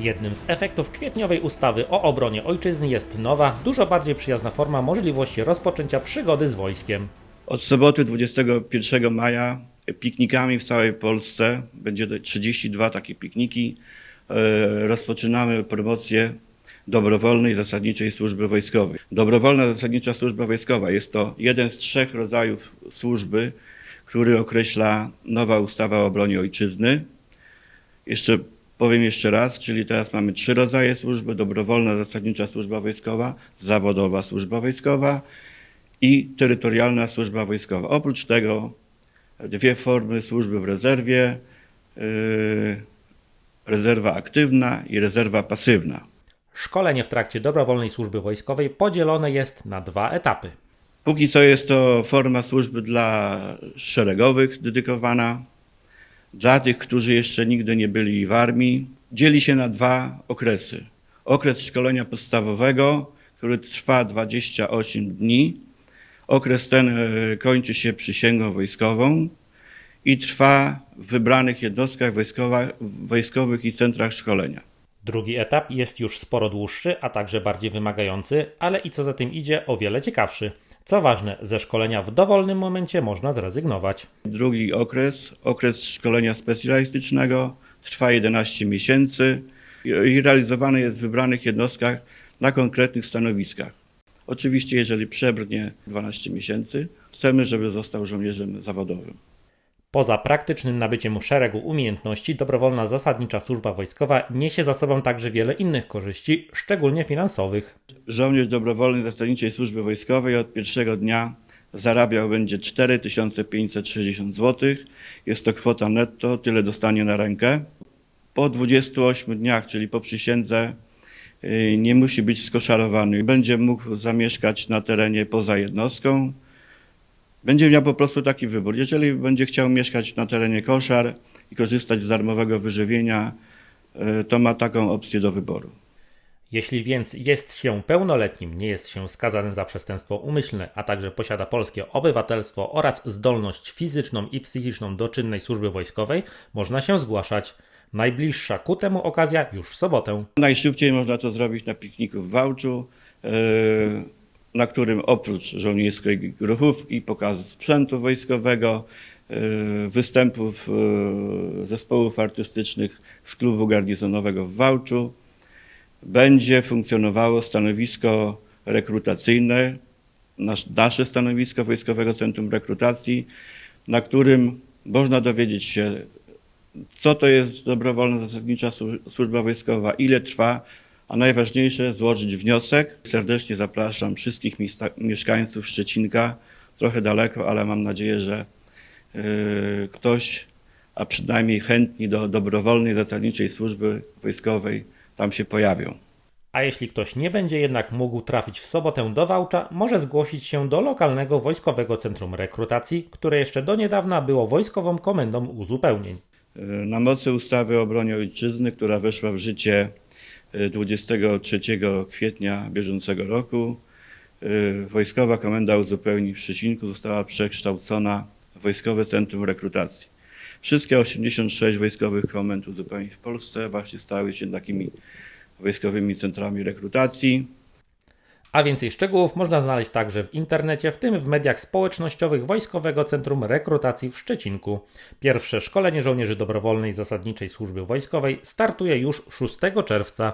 Jednym z efektów kwietniowej ustawy o obronie ojczyzny jest nowa, dużo bardziej przyjazna forma możliwości rozpoczęcia przygody z wojskiem. Od soboty 21 maja piknikami w całej Polsce będzie to 32 takie pikniki. E, Rozpoczynamy promocję dobrowolnej zasadniczej służby wojskowej. Dobrowolna zasadnicza służba wojskowa jest to jeden z trzech rodzajów służby, który określa nowa ustawa o obronie ojczyzny. Jeszcze powiem jeszcze raz, czyli teraz mamy trzy rodzaje służby: dobrowolna zasadnicza służba wojskowa, zawodowa służba wojskowa i terytorialna służba wojskowa. Oprócz tego dwie formy służby w rezerwie: yy, rezerwa aktywna i rezerwa pasywna. Szkolenie w trakcie dobrowolnej służby wojskowej podzielone jest na dwa etapy. Póki co jest to forma służby dla szeregowych dedykowana. Dla tych, którzy jeszcze nigdy nie byli w armii, dzieli się na dwa okresy. Okres szkolenia podstawowego, który trwa 28 dni. Okres ten e, kończy się przysięgą wojskową i trwa w wybranych jednostkach wojskowych i centrach szkolenia. Drugi etap jest już sporo dłuższy, a także bardziej wymagający, ale i co za tym idzie, o wiele ciekawszy. Co ważne, ze szkolenia w dowolnym momencie można zrezygnować. Drugi okres, okres szkolenia specjalistycznego, trwa 11 miesięcy i realizowany jest w wybranych jednostkach na konkretnych stanowiskach. Oczywiście, jeżeli przebrnie 12 miesięcy, chcemy, żeby został żołnierzem zawodowym. Poza praktycznym nabyciem szeregu umiejętności, dobrowolna zasadnicza służba wojskowa niesie za sobą także wiele innych korzyści, szczególnie finansowych. Żołnierz dobrowolnej zasadniczej służby wojskowej od pierwszego dnia zarabiał będzie 4560 zł. Jest to kwota netto, tyle dostanie na rękę. Po 28 dniach, czyli po przysiędze, y, nie musi być skoszarowany. Będzie mógł zamieszkać na terenie poza jednostką. Będzie miał po prostu taki wybór. Jeżeli będzie chciał mieszkać na terenie koszar i korzystać z darmowego wyżywienia, y, to ma taką opcję do wyboru. Jeśli więc jest się pełnoletnim, nie jest się skazanym za przestępstwo umyślne, a także posiada polskie obywatelstwo oraz zdolność fizyczną i psychiczną do czynnej służby wojskowej, można się zgłaszać. Najbliższa ku temu okazja już w sobotę. Najszybciej można to zrobić na pikniku w Wałczu, e, na którym oprócz żołnierskiej gruchówki, pokazu sprzętu wojskowego, e, występów e, zespołów artystycznych z klubu garnizonowego w Wałczu, będzie funkcjonowało stanowisko rekrutacyjne, nasz- nasze stanowisko Wojskowego Centrum Rekrutacji, na którym można dowiedzieć się, co to jest dobrowolna zasadnicza słu- służba wojskowa, ile trwa, a najważniejsze złożyć wniosek. Serdecznie zapraszam wszystkich mieszkańców Szczecinka, trochę daleko, ale mam nadzieję, że yy, ktoś, a przynajmniej chętni do dobrowolnej zasadniczej służby wojskowej tam się pojawią. A jeśli ktoś nie będzie jednak mógł trafić w sobotę do Wałcza, może zgłosić się do lokalnego Wojskowego Centrum Rekrutacji, które jeszcze do niedawna było Wojskową Komendą Uzupełnień. Na mocy ustawy o obronie ojczyzny, która weszła w życie 23 kwietnia bieżącego roku, y, Wojskowa Komenda Uzupełnień w Szczecinku została przekształcona w Wojskowe Centrum Rekrutacji. Wszystkie 86 wojskowych komend uzupełnień w Polsce właśnie stały się takimi wojskowymi centrami rekrutacji. A więcej szczegółów można znaleźć także w internecie, w tym w mediach społecznościowych Wojskowego Centrum Rekrutacji w Szczecinku. Pierwsze szkolenie żołnierzy dobrowolnej zasadniczej służby wojskowej startuje już 6 czerwca.